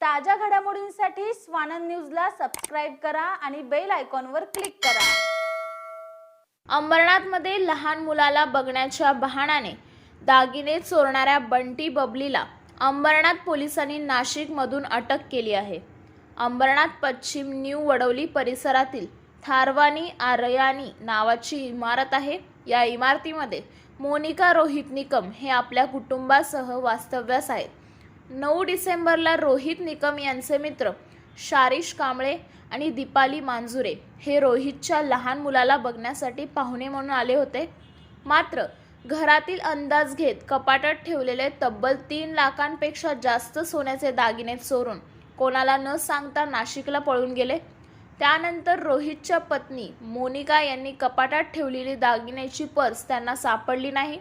ताज्या घडामोडींसाठी स्वानंद न्यूजला सबस्क्राईब करा आणि बेल आयकॉनवर क्लिक करा. अंबरनाथमध्ये लहान मुलाला बघण्याच्या बहाणाने दागिने चोरणाऱ्या बंटी बबलीला अंबरनाथ पोलिसांनी नाशिकमधून अटक केली आहे. अंबरनाथ पश्चिम न्यू वडवली परिसरातील थारवानी आरयानी नावाची इमारत आहे. या इमारतीमध्ये मोनिका रोहित निकम हे आपल्या कुटुंबासह वास्तव्यास आहेत. नऊ डिसेंबरला रोहित निकम यांचे मित्र शारिश कांबळे आणि दीपाली मांजुरे हे रोहितच्या लहान मुलाला बघण्यासाठी पाहुणे म्हणून आले होते. मात्र घरातील अंदाज घेत कपाटात ठेवलेले तब्बल तीन लाखांपेक्षा जास्त सोन्याचे दागिने चोरून कोणाला न सांगता नाशिकला पळून गेले. त्यानंतर रोहितच्या पत्नी मोनिका यांनी कपाटात ठेवलेली दागिन्याची पर्स त्यांना सापडली नाही.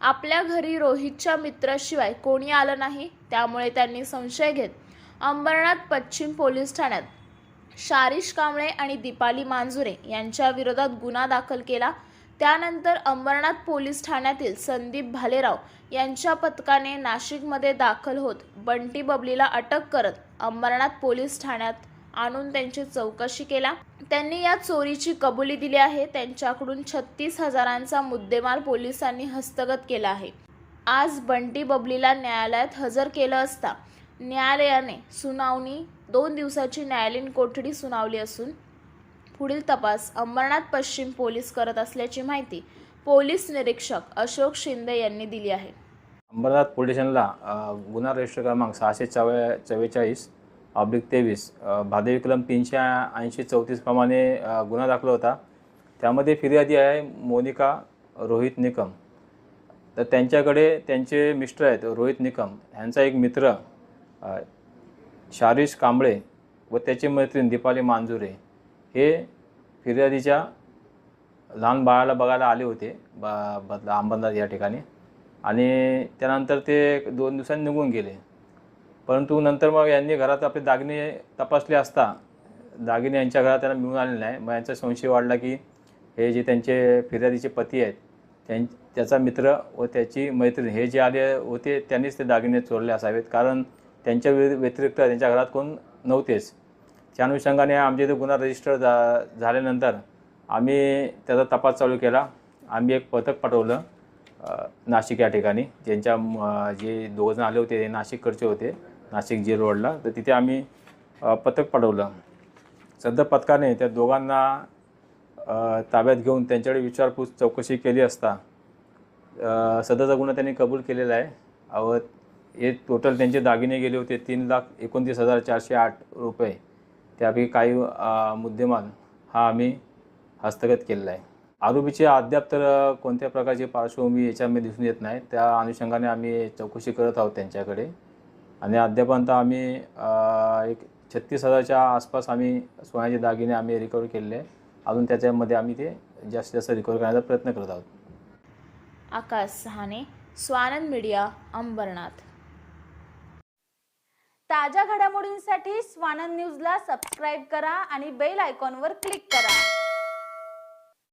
आपल्या घरी रोहितच्या मित्राशिवाय कोणी आलं नाही त्यामुळे त्यांनी संशय घेत अंबरनाथ पश्चिम पोलीस ठाण्यात शारिश कांबळे आणि दीपाली मांजुरे यांच्या विरोधात गुन्हा दाखल केला. त्यानंतर अंबरनाथ पोलीस ठाण्यातील संदीप भालेराव यांच्या पथकाने नाशिकमध्ये दाखल होत बंटी बबलीला अटक करत अंबरनाथ पोलीस ठाण्यात आणून त्यांची चौकशी केला. त्यांनी या चोरीची कबुली दिली आहे. त्यांच्याकडून छत्तीस हजारांचा मुद्देमाल पोलिसांनी हस्तगत केला आहे. आज बंटी बबलीला न्यायालयात हजर केलं असता न्यायालयाने सुनावणी दोन दिवसाची न्यायालयीन कोठडी सुनावली असून पुढील तपास अंबरनाथ पश्चिम पोलीस करत असल्याची माहिती पोलीस निरीक्षक अशोक शिंदे यांनी दिली आहे. अंबरनाथ पोलिसांना गुन्हा रजिस्टर क्रमांक सहाशे चव्वे चव्वेचाळीस ऑब्लिक तेवीस अ, कलम तीनशे ऐंशी चौतीस प्रमाणे गुन्हा दाखल होता. त्यामध्ये फिर्यादी आहे मोनिका रोहित निकम. तर त्यांच्याकडे त्यांचे मिस्टर आहेत रोहित निकम. ह्यांचा एक मित्र अ, शारिश कांबळे व त्याची मैत्रीण दीपाली मांजुरे हे फिर्यादीच्या लहान बाळाला बघायला आले होते ब बदला अंबरनाथ या ठिकाणी. आणि त्यानंतर ते दोन दिवसांनी निघून गेले. परंतु नंतर मग यांनी घरात आपले दागिने तपासले असता दागिने यांच्या घरात त्यांना मिळून आलेले नाही. मग यांचा संशय वाढला की हे जे त्यांचे फिर्यादीचे पती आहेत त्यां त्याचा मित्र व त्याची मैत्रीण हे जे आले होते त्यांनीच ते दागिने चोरले असावेत. कारण त्यांच्या व्यतिरिक्त त्यांच्या घरात कोण नव्हतेच. त्या अनुषंगाने आमच्या इथे गुन्हा रजिस्टर झा झाल्यानंतर आम्ही त्याचा तपास चालू केला. आम्ही एक पथक पाठवलं नाशिक या ठिकाणी. ज्यांच्या जे दोघंजण आले होते ते नाशिककडचे होते. नाशिक जे रोडला तर तिथे आम्ही पथक पाठवलं सध्या पथकाने त्या दोघांना ताब्यात घेऊन त्यांच्याकडे विचारपूस चौकशी केली असता अ, सध्याचा गुन्हा त्यांनी कबूल केलेला आहे. व हे टोटल त्यांचे दागिने गेले होते तीन लाख एकोणतीस हजार चारशे आठ रुपये. त्यापैकी काही मुद्देमाल हा आम्ही हस्तगत केलेला आहे. आरोपीचे अद्याप तर कोणत्या प्रकारची पार्श्वभूमी याच्यामध्ये दिसून येत नाही. त्या अनुषंगाने आम्ही चौकशी करत आहोत त्यांच्याकडे. आणि अद्यापर्यंत आम्ही एक छत्तीस हजारच्या आसपास आम्ही सोन्याचे दागिने आम्ही रिकवर केलेले आहे. अजून त्याच्यामध्ये आम्ही ते जास्तीत जास्त रिकवर करण्याचा प्रयत्न करत आहोत. आकाश सहाने स्वानंद मीडिया अंबरनाथ. ताज्या घडामोडींसाठी स्वानंद न्यूजला सबस्क्राईब करा आणि बेल आयकॉनवर क्लिक करा.